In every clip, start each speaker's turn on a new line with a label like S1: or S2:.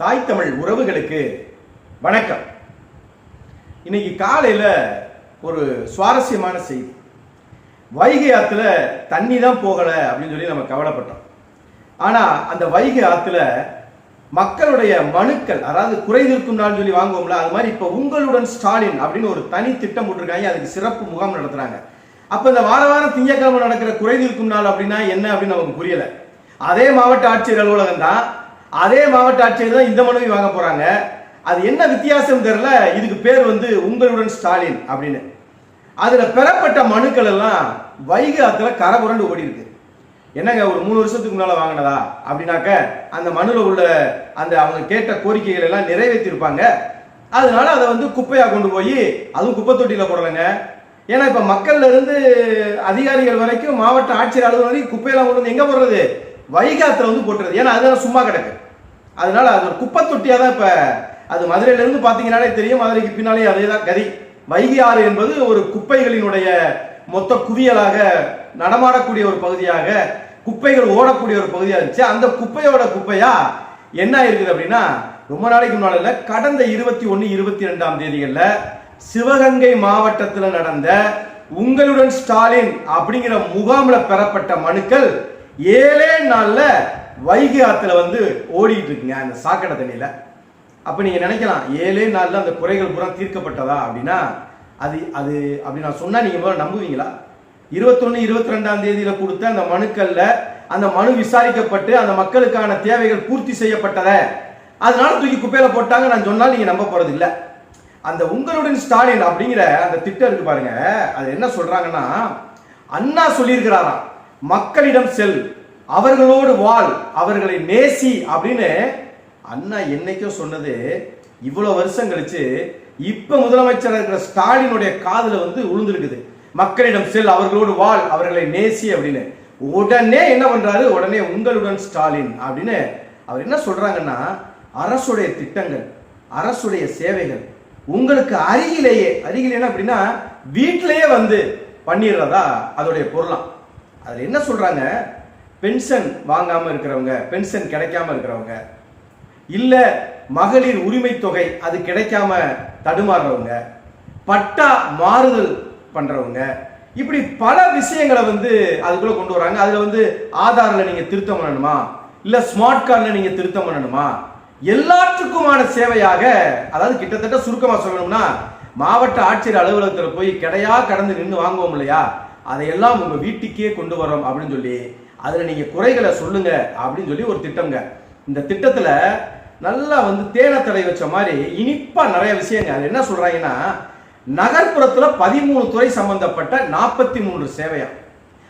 S1: தாய் தமிழ் உறவுகளுக்கு வணக்கம். இன்னைக்கு காலையில் ஒரு சுவாரஸ்யமான செய்தி. வைகை ஆற்றுல தண்ணி தான் போகலை அப்படின்னு சொல்லி நம்ம கவலைப்பட்டோம். ஆனால் அந்த வைகை ஆற்றுல மக்களுடைய மனுக்கள் அதாவது குறை தீர்க்கும் நாள் சொல்லி வாங்குவோம்ல அது மாதிரி இப்போ உங்களுடன் ஸ்டாலின் அப்படின்னு ஒரு தனி திட்டம் போட்டிருக்காங்க. அதுக்கு சிறப்பு முகாம் நடத்துறாங்க. அப்போ இந்த வார வாரம் திங்கக்கிழமை நடக்கிற குறை தீர்க்கும் நாள் அப்படின்னா என்ன அப்படின்னு நமக்கு புரியல. அதே மாவட்ட ஆட்சியர் அலுவலகம் தான் அதே மாவட்ட ஆட்சியர் தான் இந்த மனுவை வாங்க போறாங்க. அது என்ன வித்தியாசம் தெரியல. இதுக்கு பேர் வந்து உங்களுடன் ஸ்டாலின் அப்படின்னு. அதுல பெறப்பட்ட மனுக்கள் எல்லாம் வைகை ஆத்துல கரபுரண்டு ஓடி இருக்கு. என்னங்க ஒரு மூணு வருஷத்துக்கு முன்னால் வாங்கினதா? அப்படின்னாக்க அந்த மனுல உள்ள அந்த அவங்க கேட்ட கோரிக்கைகள் எல்லாம் நிறைவேற்றிருப்பாங்க. அதனால அதை வந்து குப்பையா கொண்டு போய் அதுவும் குப்பை தொட்டியில போடலைங்க. ஏன்னா இப்ப மக்கள்ல இருந்து அதிகாரிகள் வரைக்கும் மாவட்ட ஆட்சியர் அலுவலர் வரைக்கும் குப்பையெல்லாம் கொண்டு வந்து எங்க போடுறது? வைகாத்தில் வந்து போட்டுருது ஏன்னா அதெல்லாம் சும்மா கிடக்கு. அதனால அது ஒரு குப்பை தொட்டியாக தான் இப்போ அது மதுரையிலேருந்து பார்த்தீங்கன்னாலே தெரியும். மதுரைக்கு பின்னாலே அதே தான் கதி. வைகை ஆறு என்பது ஒரு குப்பைகளினுடைய மொத்த குவியலாக நடமாடக்கூடிய ஒரு பகுதியாக குப்பைகள் ஓடக்கூடிய ஒரு பகுதியாக இருந்துச்சு. அந்த குப்பையோட குப்பையா என்ன இருக்குது அப்படின்னா ரொம்ப நாளைக்கு முன்னால கடந்த இருபத்தி ஒன்று இருபத்தி ரெண்டாம் தேதிகளில் சிவகங்கை மாவட்டத்தில் நடந்த உங்களுடன் ஸ்டாலின் அப்படிங்கிற முகாமில் பெறப்பட்ட மனுக்கள் ஏழே நாளில் வைகை ஆற்றுல வந்து ஓடிட்டு இருக்குங்க அந்த சாக்கடை தண்ணியில். அப்போ நீங்கள் நினைக்கலாம் ஏழே நாளில் அந்த குறைகள் பூரா தீர்க்கப்பட்டதா அப்படின்னா அது அது அப்படி நான் சொன்னால் நீங்கள் முதல்ல நம்புவீங்களா? இருபத்தொன்னு இருபத்தி ரெண்டாம் தேதியில் கொடுத்த அந்த மனுக்களில் அந்த மனு விசாரிக்கப்பட்டு அந்த மக்களுக்கான தேவைகள் பூர்த்தி செய்யப்பட்டதை. அதனால தூக்கி குப்பையில் போட்டாங்க நான் சொன்னால் நீங்கள் நம்ப போகிறது இல்லை அந்த உங்களுடன் ஸ்டாலின் அப்படிங்கிற அந்த திட்டம் இருக்கு பாருங்க அது என்ன சொல்றாங்கன்னா அண்ணா சொல்லியிருக்கிறாராம். மக்களிடம் செல் அவர்களோடு வாழ் அவர்களை நேசி அப்படின்னு அண்ணா என்னைக்கோ சொன்னது. இவ்வளவு வருஷம் கழிச்சு இப்ப முதலமைச்சர் இருக்கிற ஸ்டாலினுடைய காதில் வந்து உளுந்திருக்குது மக்களிடம் செல் அவர்களோடு வாழ் அவர்களை நேசி அப்படின்னு. உடனே என்ன பண்றாரு? உடனே உங்களுடன் ஸ்டாலின் அப்படின்னு அவர் என்ன சொல்றாங்கன்னா அரசுடைய திட்டங்கள் அரசுடைய சேவைகள் உங்களுக்கு அருகிலேயே அருகிலேன்னா அப்படின்னா வீட்டிலேயே வந்து பண்ணிடுறதா? அதோடைய பொருளாம். அதில் என்ன சொல்கிறாங்க பென்ஷன் வாங்காமல் இருக்கிறவங்க பென்ஷன் கிடைக்காம இருக்கிறவங்க இல்லை மகளிர் உரிமை தொகை அது கிடைக்காம தடுமாறுறவங்க பட்டா மாறுதல் பண்ணுறவங்க இப்படி பல விஷயங்களை வந்து அதுக்குள்ளே கொண்டு வராங்க. அதில் வந்து ஆதாரில் நீங்கள் திருத்தம் பண்ணணுமா? இல்லை ஸ்மார்ட் கார்டில் நீங்கள் திருத்தம் பண்ணணுமா? எல்லாத்துக்குமான சேவையாக அதாவது கிட்டத்தட்ட சுருக்கமாக சொல்லணும்னா மாவட்ட ஆட்சியர் அலுவலகத்தில் போய் கிடையா கடந்து நின்று வாங்குவோம் இல்லையா? அதையெல்லாம் உங்க வீட்டுக்கே கொண்டு வரோம் அப்படின்னு சொல்லி அதுல நீங்க குறைகளை சொல்லுங்க அப்படின்னு சொல்லி ஒரு திட்டம்ங்க. இந்த திட்டத்துல நல்லா வந்து தேனை தடை வச்ச மாதிரி இனிப்பா நிறைய விஷயங்க. அது என்ன சொல்றாங்கன்னா நகர்ப்புறத்துல பதிமூணு துறை சம்பந்தப்பட்ட நாற்பத்தி மூன்று சேவையா?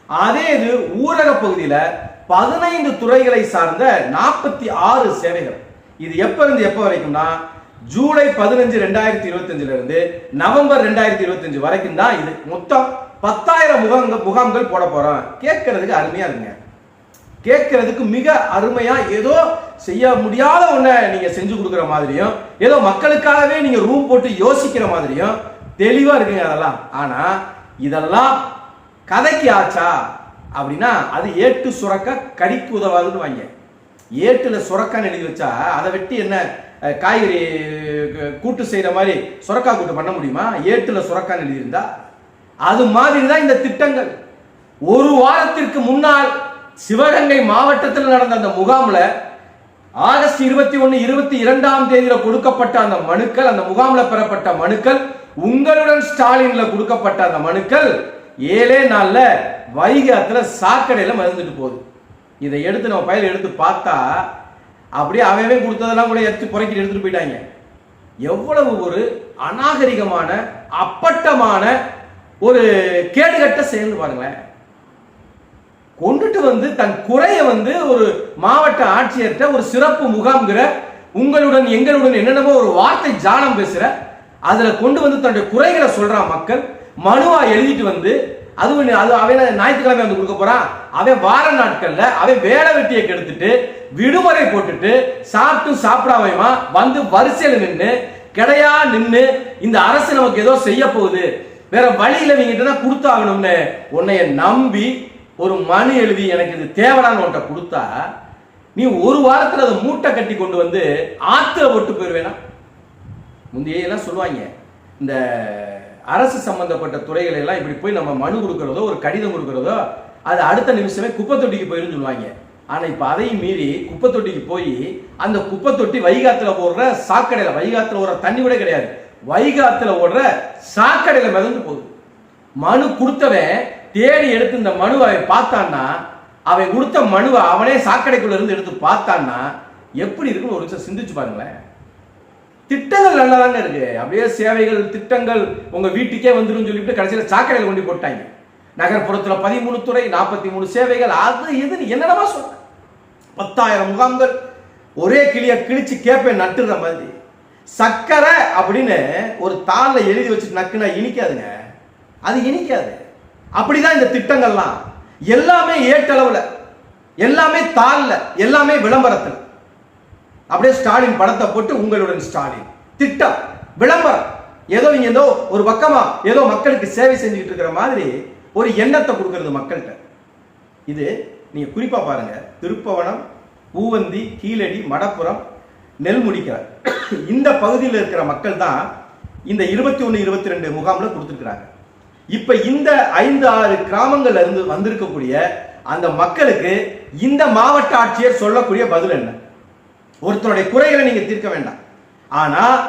S1: அதே இது ஊரக பகுதியில பதினைந்து துறைகளை சார்ந்த நாற்பத்தி ஆறு சேவைகள். இது எப்ப இருந்து எப்ப வரைக்கும்னா ஜூலை பதினஞ்சு ரெண்டாயிரத்தி இருபத்தஞ்சுல இருந்து நவம்பர் ரெண்டாயிரத்தி இருபத்தஞ்சு வரைக்கும் தான் இது மொத்தம் பத்தாயிரம் முகாம்கள் முகாம்கள் போட போறோம். கேட்கறதுக்கு அருமையா இருக்குங்க. கேட்கறதுக்கு மிக அருமையா ஏதோ செய்ய முடியாத ஒன்றை நீங்க செஞ்சு கொடுக்குற மாதிரியும் ஏதோ மக்களுக்காகவே நீங்க ரூம் போட்டு யோசிக்கிற மாதிரியும் தெளிவா இருக்குங்க அதெல்லாம். ஆனா இதெல்லாம் கதைக்கு ஆச்சா? அப்படின்னா அது ஏட்டு சுரக்க கடிக்கு உதவாதுன்னு வாங்க. ஏட்டுல சுரக்கான்னு எழுதி வச்சா அதை வெட்டி என்ன காய்கறி கூட்டு செய்கிற மாதிரி சுரக்கா கூட்டு பண்ண முடியுமா? ஏட்டில் சுரக்கான்னு எழுதியிருந்தா. அது மாதிரி தான் இந்த திட்டங்கள். ஒரு வாரத்திற்கு முன்னால் சிவகங்கை மாவட்டத்தில் நடந்த அந்த முகாமில் ஆகஸ்ட் இருபத்தி ஒன்று இருபத்தி இரண்டாம் தேதியில கொடுக்கப்பட்ட அந்த மனுக்கள் அந்த முகாமில் பெறப்பட்ட மனுக்கள் உங்களுடன் ஸ்டாலின்ல கொடுக்கப்பட்ட அந்த மனுக்கள் ஏழே நாள்ல வைகாத்துல சாக்கடையில மறந்துட்டு போகுது. இதை எடுத்து நம்ம பயிர் எடுத்து பார்த்தா அப்படியே அவவே கொடுத்ததெல்லாம் கூட எடுத்து புறக்கிட்டு எடுத்துட்டு போயிட்டாங்க. எவ்வளவு ஒரு அநாகரிகமான அப்பட்டமான ஒரு கேடுகட்ட செயல் பாருங்களேன். கொண்டுட்டு வந்து தன் குறைய வந்து ஒரு மாவட்ட ஆட்சியர்கிட்ட ஒரு சிறப்பு முகாம்ங்கிற உங்களுடன் எங்களுடன் என்னென்னமோ ஒரு வார்த்தை ஜானம் பேசுற அதுல கொண்டு வந்து தன்னுடைய குறைகளை சொல்றான் மக்கள் மனுவா எழுதிட்டு வந்து அது ஒண்ணு- அது அவன் ஞாயிற்றுக்கிழமை வந்து கொடுக்க போறான் அவன் வார நாட்கள்ல அவன் வேலை வெட்டியை கெடுத்துட்டு விடுமுறை போட்டுட்டு சாப்பிட்டு சாப்பிடாமையுமா வந்து வரிசையில் நின்று கிடையா நின்று இந்த அரசு நமக்கு ஏதோ செய்ய போகுது. வேற வழியில இவங்கிட்ட தான் கொடுத்தாகணும்னு. உன்னைய நம்பி ஒரு மனு எழுதி எனக்கு இது தேவைடான்னு உன்ட்ட கொடுத்தா நீ ஒரு வாரத்தில் அதை மூட்டை கட்டி கொண்டு வந்து ஆத்துல போட்டு போயிருவேனா முந்தையெல்லாம் சொல்லுவாங்க இந்த அரசு சம்பந்தப்பட்ட துறைகள் எல்லாம் இப்படி போய் நம்ம மனு கொடுக்கறதோ ஒரு கடிதம் கொடுக்கறதோ அது அடுத்த நிமிஷமே குப்பை தொட்டிக்கு போயிருன்னு சொல்லுவாங்க. ஆனால் இப்போ அதையும் மீறி குப்பை தொட்டிக்கு போய் அந்த குப்பை தொட்டி வைகாத்தில் ஓடுற சாக்கடையில் வைகாத்தில் ஓடுற தண்ணி கூட கிடையாது. வைகாத்தில் ஓடுற சாக்கடையில் மிதந்து போகுது. மனு கொடுத்தவன் தேடி எடுத்து இந்த மனுவை அவன் பார்த்தான்னா அவன் கொடுத்த மனுவை அவனே சாக்கடைக்குள்ள இருந்து எடுத்து பார்த்தான்னா எப்படி இருக்குன்னு ஒரு நிமிஷம் சிந்திச்சு பாருங்களேன். திட்டங்கள் நல்லாதாங்க இருக்கு? அப்படியே சேவைகள் திட்டங்கள் உங்க வீட்டுக்கே வந்துடும் சொல்லிட்டு கடைசியில் சாக்கடையில் கொண்டு போட்டாங்க. நகர்ப்புறத்துல பதிமூணு துறை நாற்பத்தி மூணு சேவைகள் அது இதுன்னு என்னடமா சொன்ன பத்தாயிரம் முகாம்கள் ஒரே கிளிய கிழிச்சு கேப்பேன் நட்டுற மாதிரி. சக்கரை அப்படின்னு ஒரு தாளில் எழுதி வச்சுட்டு நக்குனா இனிக்காதுங்க. அது இனிக்காது. அப்படிதான் இந்த திட்டங்கள்லாம். எல்லாமே ஏட்டளவில். எல்லாமே தாளில். எல்லாமே விளம்பரத்தில். அப்படியே ஸ்டாலின் படத்தை போட்டு உங்களுடன் ஸ்டாலின். திட்டம் விளம்பரம். ஏதோ நீங்க ஏதோ ஒரு பக்கமா ஏதோ மக்களுக்கு சேவை செஞ்சுக்கிட்டு இருக்கிற மாதிரி ஒரு எண்ணத்தை கொடுக்கறது மக்கள்கிட்ட. இது நீங்க குறிப்பா பாருங்க. திருப்பவனம் பூவந்தி கீழடி மடப்புறம் நெல்முடிக்கிறார் இந்த பகுதியில் இருக்கிற மக்கள் தான் இந்த இருபத்தி ஒன்று இருபத்தி ரெண்டு முகாம்ல கொடுத்துருக்குறாங்க. இப்போ இந்த ஐந்து ஆறு கிராமங்கள்ல இருந்து வந்திருக்கக்கூடிய அந்த மக்களுக்கு இந்த மாவட்ட ஆட்சியர் சொல்லக்கூடிய பதில் என்ன? ஒருத்தருடைய குறைகளை நீங்க தீர்க்க வேண்டாம். ஆனா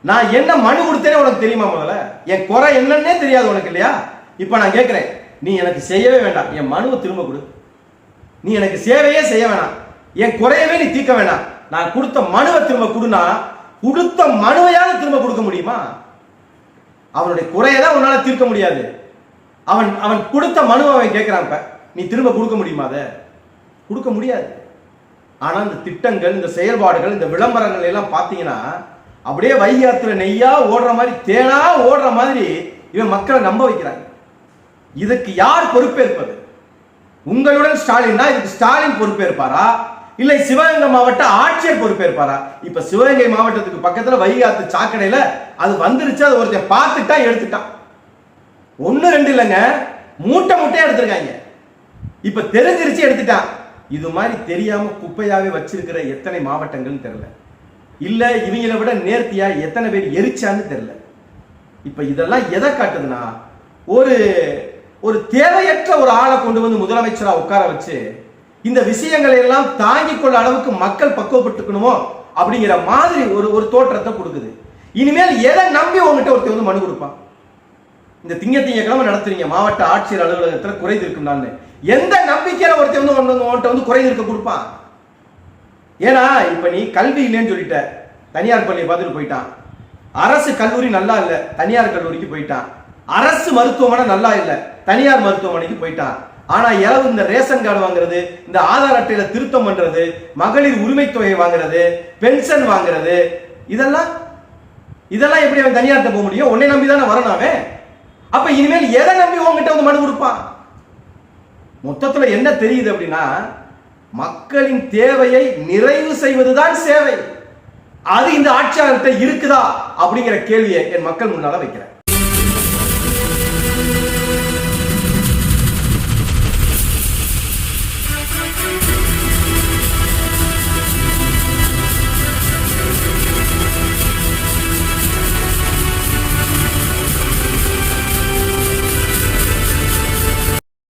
S1: நான் என்ன மனு கொடுத்தேனே உனக்கு தெரியுமா முதல்ல? என் குறை என்னன்னே தெரியாது உனக்கு இல்லையா? இப்ப நான் கேட்கிறேன் நீ எனக்கு செய்யவே வேண்டாம். என் மனுவை திரும்ப கொடு. நீ எனக்கு சேவையே செய்ய வேணாம். என் குறையவே நீ தீர்க்க வேணாம். நான் கொடுத்த மனுவை திரும்ப கொடுனா கொடுத்த மனுவையாவது திரும்ப கொடுக்க முடியுமா? அவனுடைய குறையை தான் உன்னால தீர்க்க முடியாது. அவன் அவன் கொடுத்த மனுவை அவன் கேட்கிறான் நீ திரும்ப கொடுக்க முடியுமா அதை? கொடுக்க முடியாது. ஆனால் இந்த திட்டங்கள் இந்த செயல்பாடுகள் இந்த விளம்பரங்கள் எல்லாம் பார்த்தீங்கன்னா அப்படியே வைகாத்துல நெய்யா ஓடுற மாதிரி தேனா ஓடுற மாதிரி இவன் மக்களை நம்ப வைக்கிறாங்க. இதுக்கு யார் பொறுப்பேற்பது? உங்களுடன் ஸ்டாலின்னா இதுக்கு ஸ்டாலின் பொறுப்பேற்பாரா? இல்லை சிவகங்கை மாவட்ட ஆட்சியர் பொறுப்பேற்பாரா? இப்ப சிவகங்கை மாவட்டத்துக்கு பக்கத்துல வைகாத்து சாக்கடையில அது வந்துருச்சு அது ஒருத்தன் பார்த்துட்டா எடுத்துட்டான். ஒன்னு ரெண்டு இல்லைங்க மூட்டை மூட்டையா எடுத்திருக்காங்க. இப்ப தெரிஞ்சிருச்சு எடுத்துட்டான். இது மாதிரி தெரியாம குப்பையாவே வச்சிருக்கிற எத்தனை மாவட்டங்கள்னு தெரியல. இல்ல இவங்களை விட நேர்த்தியா எத்தனை பேர் எரிச்சான்னு தெரியல. இப்ப இதெல்லாம் எதை காட்டுதுன்னா ஒரு ஒரு தேவையற்ற ஒரு ஆளை கொண்டு வந்து முதலமைச்சரா உட்கார வச்சு இந்த விஷயங்களை எல்லாம் தாங்கிக் கொள்ள அளவுக்கு மக்கள் பக்குவப்பட்டுக்கணுமோ அப்படிங்கிற மாதிரி ஒரு ஒரு தோற்றத்தை கொடுக்குது. இனிமேல் எதை நம்பி உங்ககிட்ட ஒருத்தர் வந்து மனு கொடுப்பான்? இந்த திங்க திங்கக்கிழமை நடத்துறீங்க மாவட்ட ஆட்சியர் அலுவலகத்தில் குறை நான் எந்த நம்பிக்கையில ஒருத்தர் வந்து உன்கிட்ட வந்து குறை இருக்க கொடுப்பான்? ஏன்னா இப்ப நீ கல்வி இல்லைன்னு சொல்லிட்ட. தனியார் பள்ளியை பார்த்துட்டு போயிட்டான். அரசு கல்லூரி நல்லா இல்ல தனியார் கல்லூரிக்கு போயிட்டான். அரசு மருத்துவமனை நல்லா இல்ல தனியார் மருத்துவமனைக்கு போயிட்டான். ஆனா இளவு இந்த ரேஷன் கார்டு வாங்குறது இந்த ஆதார் அட்டையில திருத்தம் பண்றது மகளிர் உரிமை தொகை வாங்குறது பென்ஷன் வாங்குறது இதெல்லாம் இதெல்லாம் எப்படி அவன் தனியார்ட்ட போக முடியும்? உன்னை நம்பி தானே வரணும் அவன்? அப்ப இனிமேல் எதை நம்பி உங்ககிட்ட வந்து மனு கொடுப்பான்? மொத்தத்தில் என்ன தெரியுது அப்படின்னா மக்களின் தேவையை நிறைவு செய்வதுதான் சேவை. அது இந்த ஆட்சியாளர்கிட்ட இருக்குதா அப்படிங்கிற கேள்வியை என் மக்கள் முன்னால வைக்கிறேன்